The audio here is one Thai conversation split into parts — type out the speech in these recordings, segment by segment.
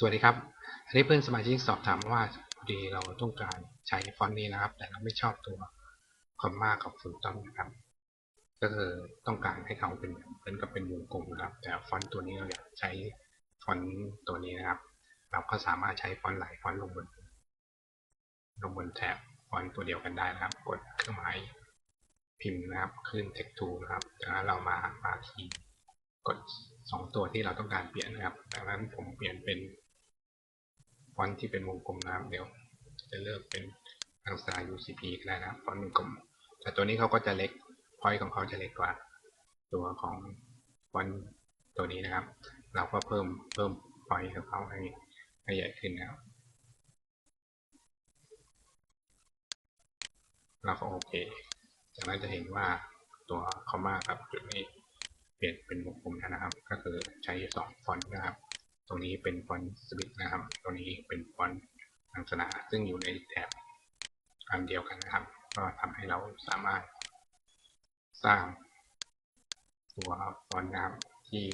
สวัสดีครับ อันนี้เพื่อนสมาชิกสอบถามว่าพอดีเราต้องการใช้ฟอนต์นี้นะครับ แต่เราไม่ชอบตัวคอมมากับฟุตต้องนะครับ ก็คือต้องการให้เขาเป็นเหมือนกับเป็นวงกลมนะครับ แต่ฟอนต์ตัวนี้เราอยากใช้ฟอนต์ตัวนี้นะครับ เราก็สามารถใช้ฟอนต์หลายฟอนต์ลงบน ลงบนแถบฟอนต์ตัวเดียวกันได้นะครับ กดเครื่องหมายพิมพ์นะครับ ขึ้น text tool นะครับจากนั้นเรามามาที่กดสองตัวที่เราต้องการเปลี่ยนนะครับดังนั้นผมเปลี่ยนเป็น ฟอนต์ที่เป็นวงกลมนะครับเดี๋ยว จะเลือกเป็นอังสา UCP ก็ได้นะครับฟอนต์วงกลม แต่ตัวนี้เขาก็จะเล็กพอยต์ของเขาจะเล็กกว่า ตัวของฟอนต์ตัวนี้นะครับ เราก็เพิ่มเพิ่มพอยต์ของเขาให้ให้ใหญ่ขึ้นนะครับเราก็โอเค จากนั้นจะเห็นว่าตัวคอมมากับจุดนี้เปลี่ยนเป็นวงกลมแล้วนะครับ ก็คือใช้สองฟอนต์นะครับ ตรงนี้เป็นฟอนต์สวิตนะครับ ตรงนี้เป็นฟอนต์ลักษณะซึ่งอยู่ในแถบอันเดียวกันนะครับ ก็ทำให้เราสามารถสร้างตัวฟอนต์นะครับที่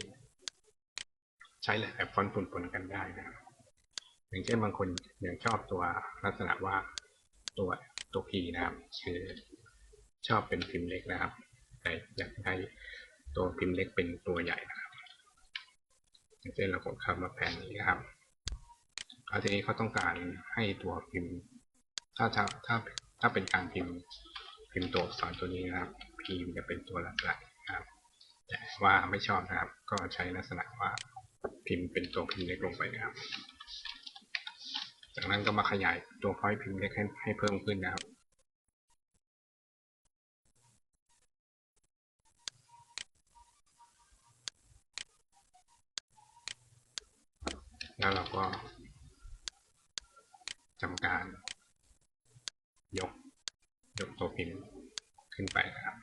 ใช้หลายฟอนต์ปนๆกันได้นะครับอย่างเช่นบางคนยังชอบตัวลักษณะว่าตัวตัว P นะครับคือชอบเป็นพิมพ์เล็กนะครับแต่อยากให้ตัวพิมพ์เล็กเป็นตัวใหญ่นะครับ เช่นเรากดคำว่าแผนนี้นะครับแล้วทีนี้เขาต้องการให้ตัวพิมพ์ ถ้าถ้าถ้าถ้าเป็นการพิมพ์พิมพ์ตัวอักษรตัวนี้นะครับพิมจะเป็นตัวหลักๆนะครับ แต่ว่าไม่ชอบนะครับ ก็ใช้ลักษณะว่าพิมพ์เป็นตัวพิมพ์เล็กลงไปนะครับ จากนั้นก็มาขยายตัวพอยต์พิมพ์เล็กให้ให้เพิ่มขึ้นนะครับ แล้วเราก็ทำการ ยก ยกตัวพิมพ์ขึ้นไปนะครับ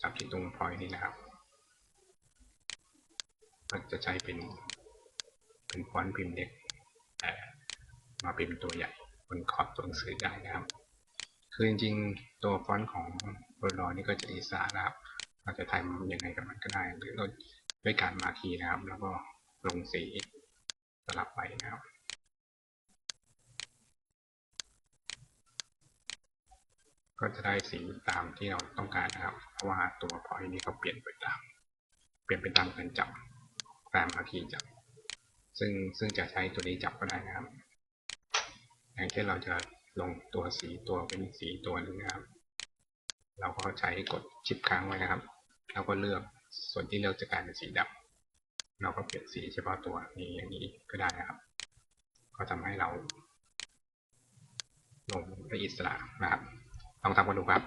จับที่ตรงพอยนี้นะครับมันจะใช้เป็น เป็นฟอนต์พิมพ์เล็กแต่มาพิมพ์ตัวใหญ่บนขอบตัวหนังสือได้นะครับ คือจริงๆ ตัวฟอนต์ของโรลอนี่ก็จะอิสระนะครับ เราจะทำยังไงกับมันก็ได้ หรือเราด้วยการมาคีนะครับ แล้วก็ ลงสีสลับไปนะครับก็จะได้สีตามที่เราต้องการนะครับ เพราะว่าตัวพอยนี้เขาเปลี่ยนไปตาม เปลี่ยนไปตามการจับตามมาคีจับ ซึ่งซึ่งจะใช้ตัวนี้จับก็ได้นะครับ อย่างเช่นเราจะลงตัวสีตัวเป็นสีตัวหนึ่งนะครับ เราก็ใช้กดชิปค้างไว้นะครับ แล้วก็เลือกส่วนที่เลือกจะกลายเป็นสีดำ เราก็เปลี่ยนสีเฉพาะตัวนี้อย่างนี้ก็ได้นะครับ ก็ทำให้เราลงได้อิสระนะครับ ลองทำกันดูครับ